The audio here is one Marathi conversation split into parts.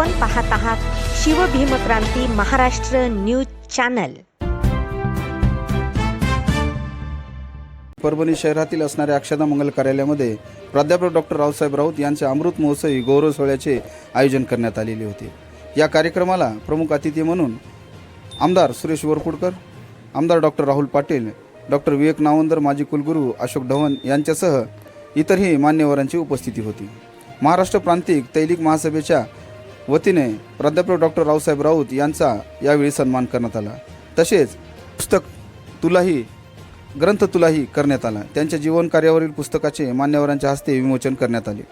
आपण पाहत आहात शिवभीमक्रांती महाराष्ट्र न्यूज चॅनल. परभणी शहरातील असणाऱ्या अक्षदा मंगल कार्यालयामध्ये प्राध्यापक डॉक्टर रावसाहेब राऊत यांच्या अमृत महोत्सवी गौरव सोहळ्याचे आयोजन करण्यात आलेले होते. या कार्यक्रमाला प्रमुख अतिथी म्हणून आमदार सुरेश वरपुडकर आमदार डॉक्टर राहुल पाटील डॉक्टर विवेक नावंदर माजी कुलगुरू अशोक ढवण यांच्यासह इतरही मान्यवरांची उपस्थिती होती. महाराष्ट्र प्रांतिक तैलिक महासभेच्या वतीने प्राध्यापक डॉक्टर रावसाहेब राऊत यांचा यावेळी सन्मान करण्यात आला. तसेच पुस्तक तुलाही ग्रंथ तुलाही करण्यात आला. त्यांच्या जीवन कार्यावरील पुस्तकाचे मान्यवरांच्या हस्ते विमोचन करण्यात आले.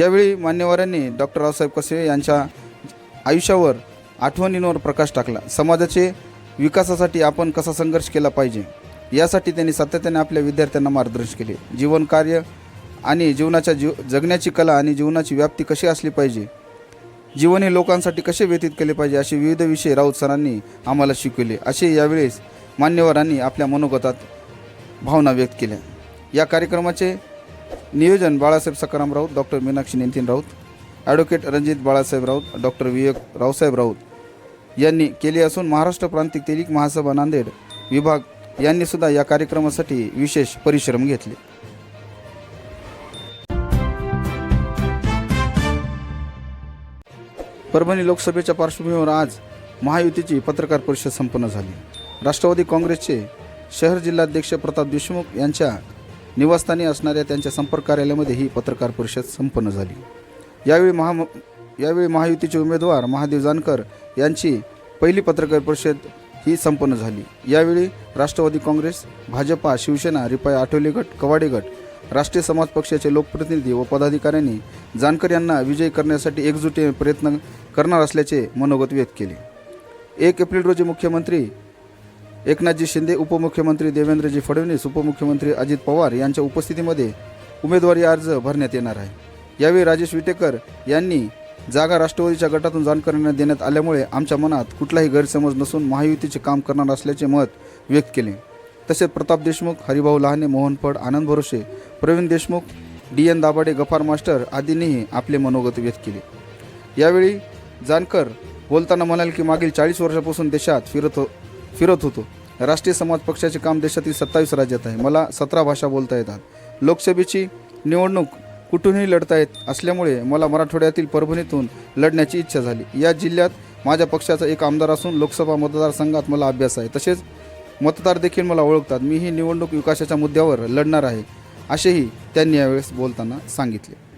यावेळी मान्यवरांनी डॉक्टर रावसाहेब कसे यांच्या आयुष्यावर आठवणींवर प्रकाश टाकला. समाजाचे विकासासाठी आपण कसा संघर्ष केला पाहिजे? यासाठी त्यांनी सातत्याने आपल्या विद्यार्थ्यांना मार्गदर्शन केले. जीवन कार्य आणि जीवनाच्या जीव जगण्याची कला आणि जीवनाची व्याप्ती कशी असली पाहिजे? जीवन हे लोकांसाठी कसे व्यतीत केले पाहिजे असे विविध विषय राऊत सरांनी आम्हाला शिकवले. असे यावेळेस मान्यवरांनी आपल्या मनोगतात भावना व्यक्त केल्या. या कार्यक्रमाचे नियोजन Balasaheb Sakharam Raut doctor Meenakshi Nitin Raut advocate Ranjit Balasaheb Raut doctor Vivek Raosaheb Raut यांनी केले असून महाराष्ट्र प्रांतिक तेलिक महासभा नांदेड विभाग यांनीसुद्धा या कार्यक्रमासाठी विशेष परिश्रम घेतले. परभणी लोकसभेच्या पार्श्वभूमीवर आज महायुतीची पत्रकार परिषद संपन्न झाली. राष्ट्रवादी काँग्रेसचे शहर जिल्हाध्यक्ष प्रताप देशमुख यांच्या निवासस्थानी असणाऱ्या त्यांच्या संपर्क कार्यालयामध्ये ही पत्रकार परिषद संपन्न झाली. यावेळी महा यावेळी महायुतीचे उमेदवार महादेव जानकर यांची पहिली पत्रकार परिषद ही संपन्न झाली. यावेळी राष्ट्रवादी काँग्रेस भाजपा शिवसेना रिपाई आठवले गट कवाडे गट राष्ट्रीय समाज पक्षाचे लोकप्रतिनिधी व पदाधिकाऱ्यांनी जानकर यांना विजयी करण्यासाठी एकजुटीने प्रयत्न करणार असल्याचे मनोगत व्यक्त केले. एक एप्रिल रोजी मुख्यमंत्री एकनाथजी शिंदे उपमुख्यमंत्री देवेंद्रजी फडणवीस उपमुख्यमंत्री अजित पवार यांच्या उपस्थितीमध्ये उमेदवारी अर्ज भरण्यात येणार आहे. यावेळी राजेश विटेकर यांनी जागा राष्ट्रवादीच्या गटातून जानकरांना देण्यात आल्यामुळे आमच्या मनात कुठलाही गैरसमज नसून महायुतीचे काम करणार असल्याचे मत व्यक्त केले. तसेच Pratap Deshmukh Haribhau Lahane Mohan Phad Anand Bharose Pravin Deshmukh D N Dabhade Gaffar master आदींनीही आपले मनोगत व्यक्त केले. यावेळी जानकर बोलताना म्हणाले की मागील चाळीस वर्षापासून देशात फिरत हो फिरत होतो. राष्ट्रीय समाज पक्षाचे काम देशातील सत्तावीस राज्यात आहे. मला सतरा भाषा बोलता येतात. लोकसभेची निवडणूक कुठूनही लढता येत असल्यामुळे मला मराठवाड्यातील परभणीतून लढण्याची इच्छा झाली. या जिल्ह्यात माझ्या पक्षाचा एक आमदार असून लोकसभा मतदारसंघात मला अभ्यास आहे. तसेच मतदार देखील मला ओळखतात. मी ही निवडणूक विकासाच्या मुद्द्यावर लढणार आहे असेही त्यांनी यावेळेस बोलताना सांगितले.